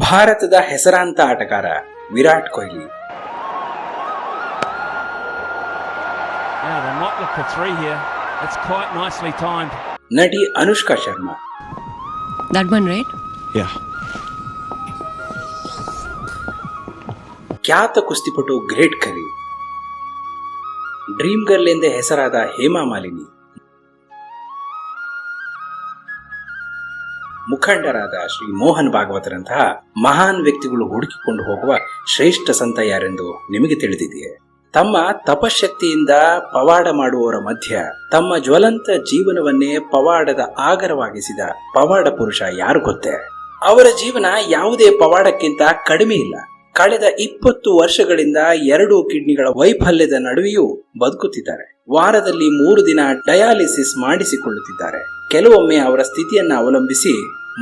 ಭಾರತದ ಹೆಸರಾಂತ ಆಟಗಾರ ವಿರಾಟ್ ಕೊಹ್ಲಿ. ನಟಿ ಅನುಷ್ಕಾ ಶರ್ಮಾ. ಖ್ಯಾತ ಕುಸ್ತಿಪಟು ಗ್ರೇಟ್ ಕರಿ ಡ್ರೀಮ್ ಗರ್ಲ್ ಎಂದೇ ಹೆಸರಾದ ಹೇಮಾ ಮಾಲಿನಿ. ಮುಖಂಡರಾದ ಶ್ರೀ ಮೋಹನ್ ಭಾಗವತರಂತಹ ಮಹಾನ್ ವ್ಯಕ್ತಿಗಳು ಹುಡುಕಿಕೊಂಡು ಹೋಗುವ ಶ್ರೇಷ್ಠ ಸಂತ ಯಾರೆಂದು ನಿಮಗೆ ತಿಳಿದಿದೆಯೇ? ತಮ್ಮ ತಪಶಕ್ತಿಯಿಂದ ಪವಾಡ ಮಾಡುವವರ ಮಧ್ಯ ತಮ್ಮ ಜ್ವಲಂತ ಜೀವನವನ್ನೇ ಪವಾಡದ ಆಗರವಾಗಿಸಿದ ಪವಾಡ ಪುರುಷ ಯಾರು ಗೊತ್ತೇ? ಅವರ ಜೀವನ ಯಾವುದೇ ಪವಾಡಕ್ಕಿಂತ ಕಡಿಮೆ ಇಲ್ಲ. ಕಳೆದ ಇಪ್ಪತ್ತು ವರ್ಷಗಳಿಂದ ಎರಡು ಕಿಡ್ನಿಗಳ ವೈಫಲ್ಯದ ನಡುವೆಯೂ ಬದುಕುತ್ತಿದ್ದಾರೆ. ವಾರದಲ್ಲಿ ಮೂರು ದಿನ ಡಯಾಲಿಸಿಸ್ ಮಾಡಿಸಿಕೊಳ್ಳುತ್ತಿದ್ದಾರೆ. ಕೆಲವೊಮ್ಮೆ ಅವರ ಸ್ಥಿತಿಯನ್ನು ಅವಲಂಬಿಸಿ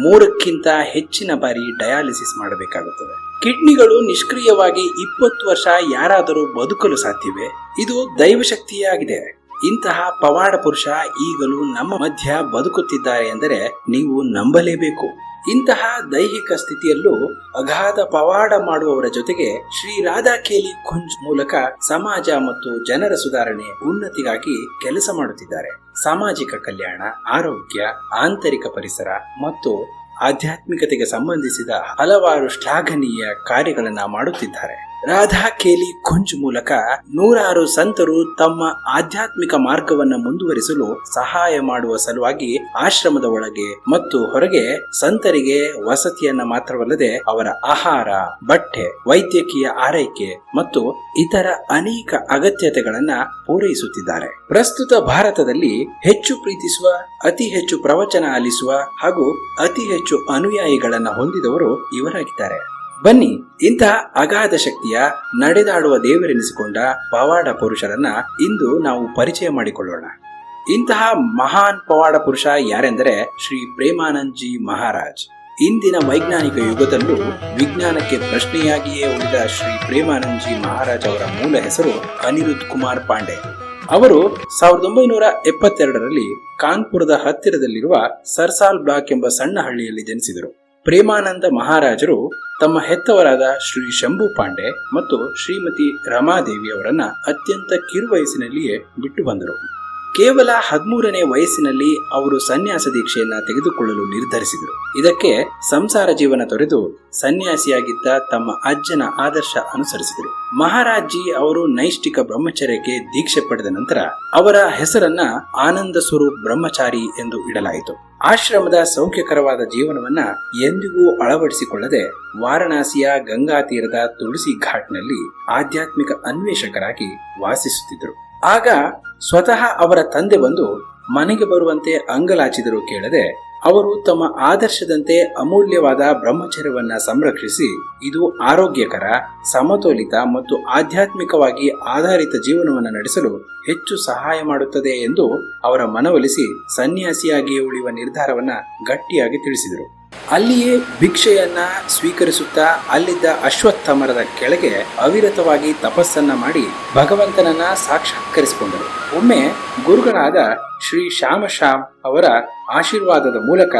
ಮೂರಕ್ಕಿಂತ ಹೆಚ್ಚಿನ ಬಾರಿ ಡಯಾಲಿಸಿಸ್ ಮಾಡಬೇಕಾಗುತ್ತದೆ. ಕಿಡ್ನಿಗಳು ನಿಷ್ಕ್ರಿಯವಾಗಿ ಇಪ್ಪತ್ತು ವರ್ಷ ಯಾರಾದರೂ ಬದುಕಲು ಸಾಧ್ಯವೇ? ಇದು ದೈವಶಕ್ತಿಯಾಗಿದೆ. ಇಂತಹ ಪವಾಡ ಪುರುಷ ಈಗಲೂ ನಮ್ಮ ಮಧ್ಯ ಬದುಕುತ್ತಿದ್ದಾರೆ ಎಂದರೆ ನೀವು ನಂಬಲೇಬೇಕು. ಇಂತಹ ದೈಹಿಕ ಸ್ಥಿತಿಯಲ್ಲೂ ಅಗಾಧ ಪವಾಡ ಮಾಡುವವರ ಜೊತೆಗೆ ಶ್ರೀ ರಾಧಾ ಕೇಲಿ ಕುಂಜ್ ಮೂಲಕ ಸಮಾಜ ಮತ್ತು ಜನರ ಸುಧಾರಣೆ ಉನ್ನತಿಗಾಗಿ ಕೆಲಸ ಮಾಡುತ್ತಿದ್ದಾರೆ. ಸಾಮಾಜಿಕ ಕಲ್ಯಾಣ, ಆರೋಗ್ಯ, ಆಂತರಿಕ ಪರಿಸರ ಮತ್ತು ಆಧ್ಯಾತ್ಮಿಕತೆಗೆ ಸಂಬಂಧಿಸಿದ ಹಲವಾರು ಶ್ಲಾಘನೀಯ ಕಾರ್ಯಗಳನ್ನು ಮಾಡುತ್ತಿದ್ದಾರೆ. ರಾಧಾ ಕೇಲಿ ಕುಂಜ್ ಮೂಲಕ ನೂರಾರು ಸಂತರು ತಮ್ಮ ಆಧ್ಯಾತ್ಮಿಕ ಮಾರ್ಗವನ್ನ ಮುಂದುವರಿಸಲು ಸಹಾಯ ಮಾಡುವ ಸಲುವಾಗಿ ಆಶ್ರಮದ ಒಳಗೆ ಮತ್ತು ಹೊರಗೆ ಸಂತರಿಗೆ ವಸತಿಯನ್ನ ಮಾತ್ರವಲ್ಲದೆ ಅವರ ಆಹಾರ, ಬಟ್ಟೆ, ವೈದ್ಯಕೀಯ ಆರೈಕೆ ಮತ್ತು ಇತರ ಅನೇಕ ಅಗತ್ಯತೆಗಳನ್ನ ಪೂರೈಸುತ್ತಿದ್ದಾರೆ. ಪ್ರಸ್ತುತ ಭಾರತದಲ್ಲಿ ಹೆಚ್ಚು ಪ್ರೀತಿಸುವ, ಅತಿ ಹೆಚ್ಚು ಪ್ರವಚನ ಆಲಿಸುವ ಹಾಗೂ ಅತಿ ಹೆಚ್ಚು ಅನುಯಾಯಿಗಳನ್ನ ಹೊಂದಿದವರು ಇವರಾಗಿದ್ದಾರೆ. ಬನ್ನಿ. ಇಂತಹ ಅಗಾಧ ಶಕ್ತಿಯ ನಡೆದಾಡುವ ದೇವರೆನಿಸಿಕೊಂಡ ಪವಾಡ ಪುರುಷರನ್ನ ಇಂದು ನಾವು ಪರಿಚಯ ಮಾಡಿಕೊಳ್ಳೋಣ. ಇಂತಹ ಮಹಾನ್ ಪವಾಡ ಪುರುಷ ಯಾರೆಂದರೆ ಶ್ರೀ ಪ್ರೇಮಾನಂದ್ಜಿ ಮಹಾರಾಜ್. ಇಂದಿನ ವೈಜ್ಞಾನಿಕ ಯುಗದಲ್ಲೂ ವಿಜ್ಞಾನಕ್ಕೆ ಪ್ರಶ್ನೆಯಾಗಿಯೇ ಉಳಿದ ಶ್ರೀ ಪ್ರೇಮಾನಂದ್ಜಿ ಮಹಾರಾಜ್ ಅವರ ಮೂಲ ಹೆಸರು ಅನಿರುದ್ಧ ಕುಮಾರ್ ಪಾಂಡೆ. ಅವರು ಸಾವಿರದ ಒಂಬೈನೂರ ಎಪ್ಪತ್ತೆರಡರಲ್ಲಿ ಕಾನ್ಪುರದ ಹತ್ತಿರದಲ್ಲಿರುವ ಸರ್ಸಾಲ್ ಬ್ಲಾಕ್ ಎಂಬ ಸಣ್ಣ ಹಳ್ಳಿಯಲ್ಲಿ ಜನಿಸಿದರು. ಪ್ರೇಮಾನಂದ ಮಹಾರಾಜರು ತಮ್ಮ ಹೆತ್ತವರಾದ ಶ್ರೀ ಶಂಭು ಪಾಂಡೆ ಮತ್ತು ಶ್ರೀಮತಿ ರಮಾದೇವಿ ಅವರನ್ನ ಅತ್ಯಂತ ಕಿರುವಯಸ್ಸಿನಲ್ಲಿಯೇ ಬಿಟ್ಟು ಬಂದರು. ಕೇವಲ ಹದಿಮೂರನೇ ವಯಸ್ಸಿನಲ್ಲಿ ಅವರು ಸನ್ಯಾಸ ದೀಕ್ಷೆಯನ್ನ ತೆಗೆದುಕೊಳ್ಳಲು ನಿರ್ಧರಿಸಿದರು. ಇದಕ್ಕೆ ಸಂಸಾರ ಜೀವನ ತೊರೆದು ಸನ್ಯಾಸಿಯಾಗಿದ್ದ ತಮ್ಮ ಅಜ್ಜನ ಆದರ್ಶ ಅನುಸರಿಸಿದರು. ಮಹಾರಾಜ್ಜಿ ಅವರು ನೈಷ್ಠಿಕ ಬ್ರಹ್ಮಚರ್ಯಕ್ಕೆ ದೀಕ್ಷೆ ಪಡೆದ ನಂತರ ಅವರ ಹೆಸರನ್ನ ಆನಂದ ಸ್ವರೂಪ್ ಬ್ರಹ್ಮಚಾರಿ ಎಂದು ಇಡಲಾಯಿತು. ಆಶ್ರಮದ ಸೌಖ್ಯಕರವಾದ ಜೀವನವನ್ನ ಎಂದಿಗೂ ಅಳವಡಿಸಿಕೊಳ್ಳದೆ ವಾರಣಾಸಿಯ ಗಂಗಾ ತೀರದ ತುಳಸಿ ಘಾಟ್ನಲ್ಲಿ ಆಧ್ಯಾತ್ಮಿಕ ಅನ್ವೇಷಕರಾಗಿ ವಾಸಿಸುತ್ತಿದ್ದರು. ಆಗ ಸ್ವತಃ ಅವರ ತಂದೆ ಬಂದು ಮನೆಗೆ ಬರುವಂತೆ ಅಂಗಲಾಚಿದರೂ ಕೇಳದೆ ಅವರು ತಮ್ಮ ಆದರ್ಶದಂತೆ ಅಮೂಲ್ಯವಾದ ಬ್ರಹ್ಮಚರ್ಯವನ್ನ ಸಂರಕ್ಷಿಸಿ, ಇದು ಆರೋಗ್ಯಕರ, ಸಮತೋಲಿತ ಮತ್ತು ಆಧ್ಯಾತ್ಮಿಕವಾಗಿ ಆಧಾರಿತ ಜೀವನವನ್ನು ನಡೆಸಲು ಹೆಚ್ಚು ಸಹಾಯ ಮಾಡುತ್ತದೆ ಎಂದು ಅವರ ಮನವೊಲಿಸಿ ಸನ್ಯಾಸಿಯಾಗಿಯೇ ಉಳಿಯುವ ನಿರ್ಧಾರವನ್ನ ಗಟ್ಟಿಯಾಗಿ ತಿಳಿಸಿದರು. ಅಲ್ಲಿಯೇ ಭಿಕ್ಷೆಯನ್ನ ಸ್ವೀಕರಿಸುತ್ತಾ ಅಲ್ಲಿದ್ದ ಅಶ್ವತ್ಥ ಮರದ ಕೆಳಗೆ ಅವಿರತವಾಗಿ ತಪಸ್ಸನ್ನ ಮಾಡಿ ಭಗವಂತನನ್ನ ಸಾಕ್ಷಾತ್ಕರಿಸಿಕೊಂಡರು. ಒಮ್ಮೆ ಗುರುಗಳಾದ ಶ್ರೀ ಶ್ಯಾಮಶ್ಯಾಮ್ ಅವರ ಆಶೀರ್ವಾದದ ಮೂಲಕ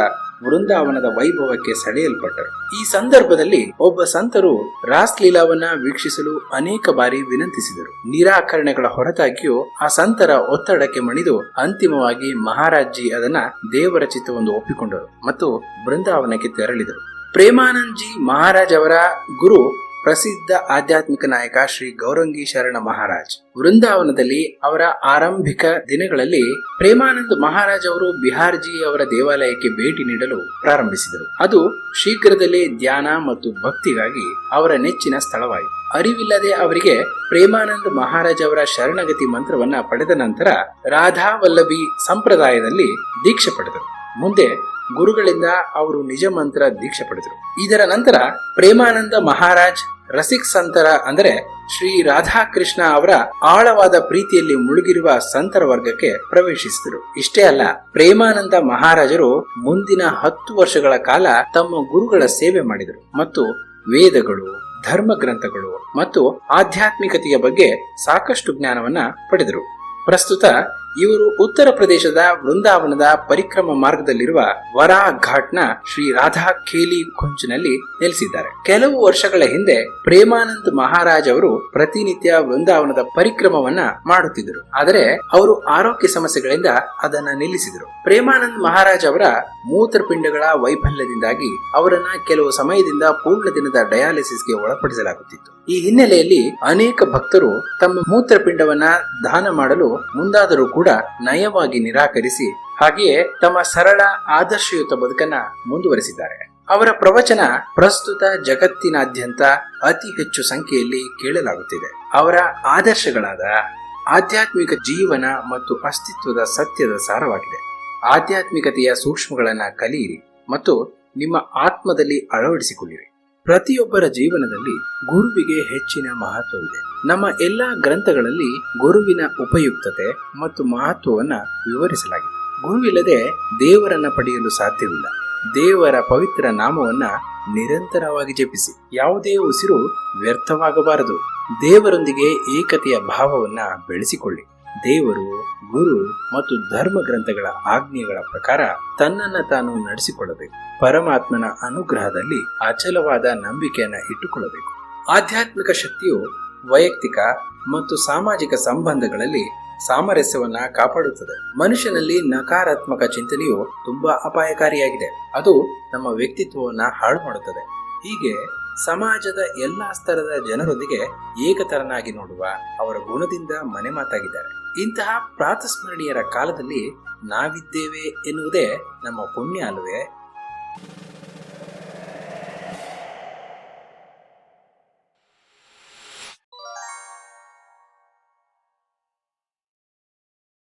ವೃಂದಾವನದ ವೈಭವಕ್ಕೆ ಸೆಳೆಯಲ್ಪಟ್ಟರು. ಈ ಸಂದರ್ಭದಲ್ಲಿ ಒಬ್ಬ ಸಂತರು ರಾಸ್ಲೀಲಾವನ್ನ ವೀಕ್ಷಿಸಲು ಅನೇಕ ಬಾರಿ ವಿನಂತಿಸಿದರು. ನಿರಾಕರಣೆಗಳ ಹೊರತಾಗಿಯೂ ಆ ಸಂತರ ಒತ್ತಡಕ್ಕೆ ಮಣಿದು ಅಂತಿಮವಾಗಿ ಮಹಾರಾಜ್ಜಿ ಅದನ್ನ ದೇವರ ಚಿತ್ತವೊಂದು ಒಪ್ಪಿಕೊಂಡರು ಮತ್ತು ಬೃಂದಾವನಕ್ಕೆ ತೆರಳಿದರು. ಪ್ರೇಮಾನಂದ್ ಜಿ ಮಹಾರಾಜ್ ಅವರ ಗುರು ಪ್ರಸಿದ್ಧ ಆಧ್ಯಾತ್ಮಿಕ ನಾಯಕ ಶ್ರೀ ಗೌರಂಗಿ ಶರಣ ಮಹಾರಾಜ್. ವೃಂದಾವನದಲ್ಲಿ ಅವರ ಆರಂಭಿಕ ದಿನಗಳಲ್ಲಿ ಪ್ರೇಮಾನಂದ್ ಮಹಾರಾಜ್ ಅವರು ಬಿಹಾರ್ಜಿ ಅವರ ದೇವಾಲಯಕ್ಕೆ ಭೇಟಿ ನೀಡಲು ಪ್ರಾರಂಭಿಸಿದರು. ಅದು ಶೀಘ್ರದಲ್ಲೇ ಧ್ಯಾನ ಮತ್ತು ಭಕ್ತಿಗಾಗಿ ಅವರ ನೆಚ್ಚಿನ ಸ್ಥಳವಾಯಿತು. ಅರಿವಿಲ್ಲದೆ ಅವರಿಗೆ ಪ್ರೇಮಾನಂದ್ ಮಹಾರಾಜ್ ಅವರ ಶರಣಗತಿ ಮಂತ್ರವನ್ನ ಪಡೆದ ನಂತರ ರಾಧಾ ವಲ್ಲಭಿ ಸಂಪ್ರದಾಯದಲ್ಲಿ ದೀಕ್ಷೆ ಪಡೆದರು. ಮುಂದೆ ಗುರುಗಳಿಂದ ಅವರು ನಿಜ ಮಂತ್ರ ದೀಕ್ಷೆ ಪಡೆದರು. ಇದರ ನಂತರ ಪ್ರೇಮಾನಂದ ಮಹಾರಾಜ್ ರಸಿಕ್ ಸಂತರ ಅಂದರೆ ಶ್ರೀ ರಾಧಾಕೃಷ್ಣ ಅವರ ಆಳವಾದ ಪ್ರೀತಿಯಲ್ಲಿ ಮುಳುಗಿರುವ ಸಂತರ ವರ್ಗಕ್ಕೆ ಪ್ರವೇಶಿಸಿದರು. ಇಷ್ಟೇ ಅಲ್ಲ, ಪ್ರೇಮಾನಂದ ಮಹಾರಾಜರು ಮುಂದಿನ ಹತ್ತು ವರ್ಷಗಳ ಕಾಲ ತಮ್ಮ ಗುರುಗಳ ಸೇವೆ ಮಾಡಿದರು. ಮತ್ತು ವೇದಗಳು ಧರ್ಮ ಗ್ರಂಥಗಳು ಮತ್ತು ಆಧ್ಯಾತ್ಮಿಕತೆಯ ಬಗ್ಗೆ ಸಾಕಷ್ಟು ಜ್ಞಾನವನ್ನ ಪಡೆದರು. ಪ್ರಸ್ತುತ ಇವರು ಉತ್ತರ ಪ್ರದೇಶದ ವೃಂದಾವನದ ಪರಿಕ್ರಮ ಮಾರ್ಗದಲ್ಲಿರುವ ವರಾ ಘಾಟ್ನ ಶ್ರೀ ರಾಧಾ ಖೇಲಿ ಕುಂಚ್ನಲ್ಲಿ ನೆಲೆಸಿದ್ದಾರೆ. ಕೆಲವು ವರ್ಷಗಳ ಹಿಂದೆ ಪ್ರೇಮಾನಂದ್ ಮಹಾರಾಜ್ ಅವರು ಪ್ರತಿನಿತ್ಯ ವೃಂದಾವನದ ಪರಿಕ್ರಮವನ್ನ ಮಾಡುತ್ತಿದ್ದರು. ಆದರೆ ಅವರು ಆರೋಗ್ಯ ಸಮಸ್ಯೆಗಳಿಂದ ಅದನ್ನ ನಿಲ್ಲಿಸಿದರು. ಪ್ರೇಮಾನಂದ್ ಮಹಾರಾಜ್ ಅವರ ಮೂತ್ರಪಿಂಡಗಳ ವೈಫಲ್ಯದಿಂದಾಗಿ ಅವರನ್ನ ಕೆಲವು ಸಮಯದಿಂದ ಪೂರ್ಣ ದಿನದ ಡಯಾಲಿಸಿಸ್ಗೆ ಒಳಪಡಿಸಲಾಗುತ್ತಿತ್ತು. ಈ ಹಿನ್ನೆಲೆಯಲ್ಲಿ ಅನೇಕ ಭಕ್ತರು ತಮ್ಮ ಮೂತ್ರಪಿಂಡವನ್ನ ದಾನ ಮಾಡಲು ಮುಂದಾದರೂ ಕೂಡ ನಯವಾಗಿ ನಿರಾಕರಿಸಿ ಹಾಗೆಯೇ ತಮ್ಮ ಸರಳ ಆದರ್ಶಯುತ ಬದುಕನ್ನ ಮುಂದುವರೆಸಿದ್ದಾರೆ. ಅವರ ಪ್ರವಚನ ಪ್ರಸ್ತುತ ಜಗತ್ತಿನಾದ್ಯಂತ ಅತಿ ಹೆಚ್ಚು ಸಂಖ್ಯೆಯಲ್ಲಿ ಕೇಳಲಾಗುತ್ತಿದೆ. ಅವರ ಆದರ್ಶಗಳಾದ ಆಧ್ಯಾತ್ಮಿಕ ಜೀವನ ಮತ್ತು ಅಸ್ತಿತ್ವದ ಸತ್ಯದ ಸಾರವಾಗಿದೆ. ಆಧ್ಯಾತ್ಮಿಕತೆಯ ಸೂಕ್ಷ್ಮಗಳನ್ನ ಕಲಿಯಿರಿ ಮತ್ತು ನಿಮ್ಮ ಆತ್ಮದಲ್ಲಿ ಅಳವಡಿಸಿಕೊಳ್ಳಿರಿ. ಪ್ರತಿಯೊಬ್ಬರ ಜೀವನದಲ್ಲಿ ಗುರುವಿಗೆ ಹೆಚ್ಚಿನ ಮಹತ್ವವಿದೆ ನಮ್ಮ ಎಲ್ಲಾ ಗ್ರಂಥಗಳಲ್ಲಿ ಗುರುವಿನ ಉಪಯುಕ್ತತೆ ಮತ್ತು ಮಹತ್ವವನ್ನ ವಿವರಿಸಲಾಗಿದೆ. ಗುರುವಿಲ್ಲದೆ ದೇವರನ್ನ ಪಡೆಯಲು ಸಾಧ್ಯವಿಲ್ಲ. ದೇವರ ಪವಿತ್ರ ನಾಮವನ್ನ ನಿರಂತರವಾಗಿ ಜಪಿಸಿ. ಯಾವುದೇ ಉಸಿರು ವ್ಯರ್ಥವಾಗಬಾರದು. ದೇವರೊಂದಿಗೆ ಏಕತೆಯ ಭಾವವನ್ನ ಬೆಳೆಸಿಕೊಳ್ಳಿ. ದೇವರು, ಗುರು ಮತ್ತು ಧರ್ಮ ಗ್ರಂಥಗಳ ಆಜ್ಞೆಗಳ ಪ್ರಕಾರ ತನ್ನನ್ನು ತಾನು ನಡೆಸಿಕೊಳ್ಳಬೇಕು. ಪರಮಾತ್ಮನ ಅನುಗ್ರಹದಲ್ಲಿ ಅಚಲವಾದ ನಂಬಿಕೆಯನ್ನು ಇಟ್ಟುಕೊಳ್ಳಬೇಕು. ಆಧ್ಯಾತ್ಮಿಕ ಶಕ್ತಿಯು ವೈಯಕ್ತಿಕ ಮತ್ತು ಸಾಮಾಜಿಕ ಸಂಬಂಧಗಳಲ್ಲಿ ಸಾಮರಸ್ಯವನ್ನ ಕಾಪಾಡುತ್ತದೆ. ಮನುಷ್ಯನಲ್ಲಿ ನಕಾರಾತ್ಮಕ ಚಿಂತನೆಯು ತುಂಬಾ ಅಪಾಯಕಾರಿಯಾಗಿದೆ. ಅದು ನಮ್ಮ ವ್ಯಕ್ತಿತ್ವವನ್ನ ಹಾಳು ಮಾಡುತ್ತದೆ ಹೀಗೆ ಸಮಾಜದ ಎಲ್ಲಾ ಸ್ತರದ ಜನರೊಂದಿಗೆ ಏಕತರನಾಗಿ ನೋಡುವ ಅವರ ಗುಣದಿಂದ ಮನೆ ಮಾತಾಗಿದ್ದಾರೆ. ಇಂತಹ ಪ್ರಾತಸ್ಮರಣೀಯರ ಕಾಲದಲ್ಲಿ ನಾವಿದ್ದೇವೆ ಎನ್ನುವುದೇ ನಮ್ಮ ಪುಣ್ಯ ಅಲ್ಲವೇ